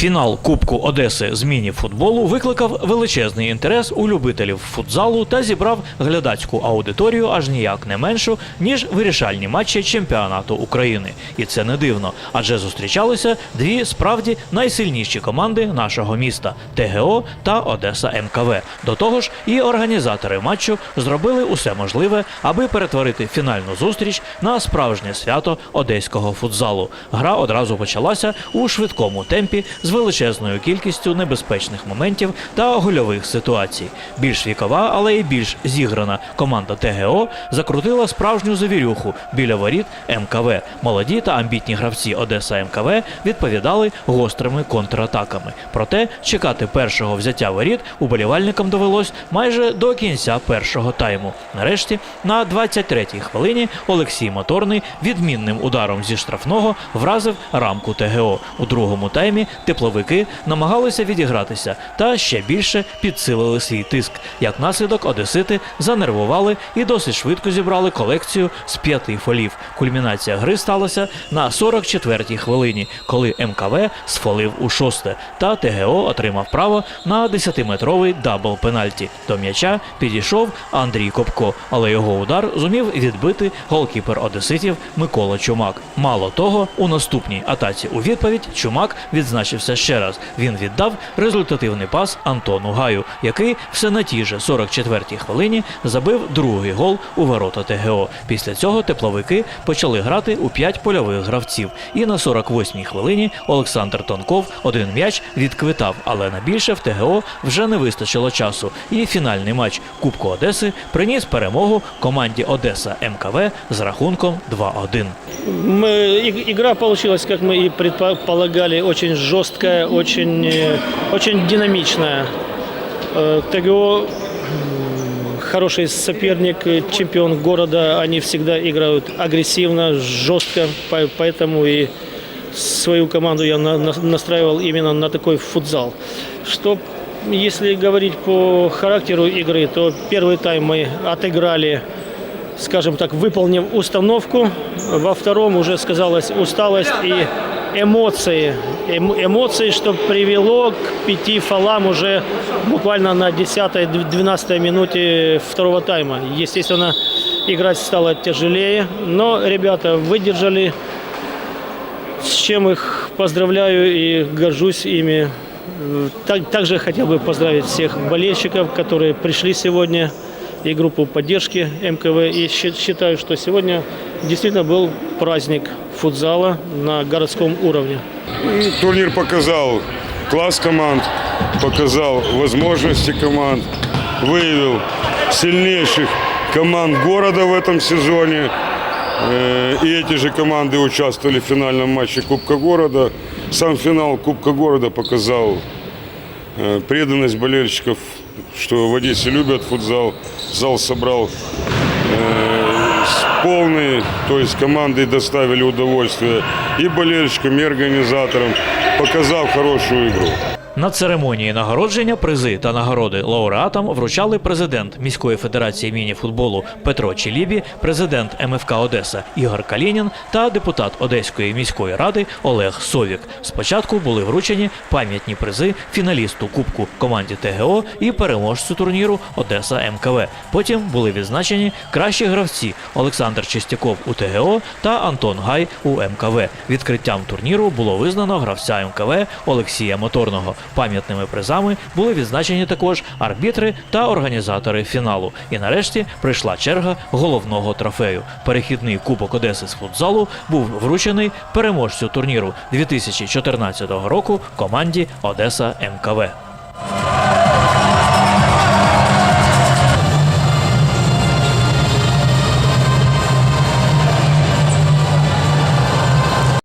Фінал Кубку Одеси з міні-футболу викликав величезний інтерес у любителів футзалу та зібрав глядацьку аудиторію аж ніяк не меншу, ніж вирішальні матчі чемпіонату України. І це не дивно, адже зустрічалися дві справді найсильніші команди нашого міста ТГО та Одеса МКВ. До того ж, і організатори матчу зробили усе можливе, аби перетворити фінальну зустріч на справжнє свято одеського футзалу. Гра одразу почалася у швидкому темпі з величезною кількістю небезпечних моментів та гольових ситуацій. Більш вікова, але й більш зіграна команда ТГО закрутила справжню завірюху біля воріт МКВ. Молоді та амбітні гравці Одеса МКВ відповідали гострими контратаками. Проте чекати першого взяття воріт уболівальникам довелось майже до кінця першого тайму. Нарешті, на 23-й хвилині Олексій Моторний відмінним ударом зі штрафного вразив рамку ТГО. У другому таймі тепловики намагалися відігратися та ще більше підсилили свій тиск. Як наслідок, одесити занервували і досить швидко зібрали колекцію з п'яти фолів. Кульмінація гри сталася на 44-й хвилині, коли МКВ сфолив у шосте, та ТГО отримав право на 10-метровий дабл пенальті. До м'яча підійшов Андрій Копко, але його удар зумів відбити голкіпер одеситів Микола Чумак. Мало того, у наступній атаці у відповідь Чумак відзначився ще раз. Він віддав результативний пас Антону Гаю, який все на тій же 44-й хвилині забив другий гол у ворота ТГО. Після цього тепловики почали грати у п'ять польових гравців. І на 48-й хвилині Олександр Тонков один м'яч відквитав, але на більше в ТГО вже не вистачило часу. І фінальний матч Кубку Одеси приніс перемогу команді Одеса МКВ з рахунком 2-1. Мы, и- игра получилась, как мы и предполагали, жесткая, очень, э, очень динамичная. Э, ТГО хороший соперник, э, чемпион города. Они всегда играют агрессивно, жестко, по- поэтому и свою команду я на- на- настраивал именно на такой футзал. Что если говорить по характеру игры, то первый тайм мы отыграли скажем так, выполнив установку. Во втором уже сказалась усталость и эмоции. Эм- эмоции, что привело к пяти фолам уже буквально на 10-12 минуте второго тайма. Естественно, играть стало тяжелее, но ребята выдержали, с чем их поздравляю и горжусь ими. Так- также хотел бы поздравить всех болельщиков, которые пришли сегодня, и группу поддержки МКВ. И считаю, что сегодня действительно был праздник футзала на городском уровне. Турнир показал класс команд, показал возможности команд, выявил сильнейших команд города в этом сезоне. Э, И эти же команды участвовали в финальном матче Кубка города. Сам финал Кубка города показал э, преданность болельщиков, что в Одессе любят футзал. Зал собрал э, с полный, то есть команды доставили удовольствие и болельщикам, и организаторам, показав хорошую игру. На церемонії нагородження призи та нагороди лауреатам вручали президент міської федерації міні-футболу Петро Чілібі, президент МФК Одеса Ігор Калінін та депутат Одеської міської ради Олег Совік. Спочатку були вручені пам'ятні призи фіналісту Кубку команді ТГО і переможцю турніру Одеса МКВ. Потім були відзначені кращі гравці Олександр Чистяков у ТГО та Антон Гай у МКВ. Відкриттям турніру було визнано гравця МКВ Олексія Моторного. Пам'ятними призами були відзначені також арбітри та організатори фіналу. І нарешті прийшла черга головного трофею. Перехідний кубок Одеси з футзалу був вручений переможцю турніру 2014 року команді Одеса МКВ.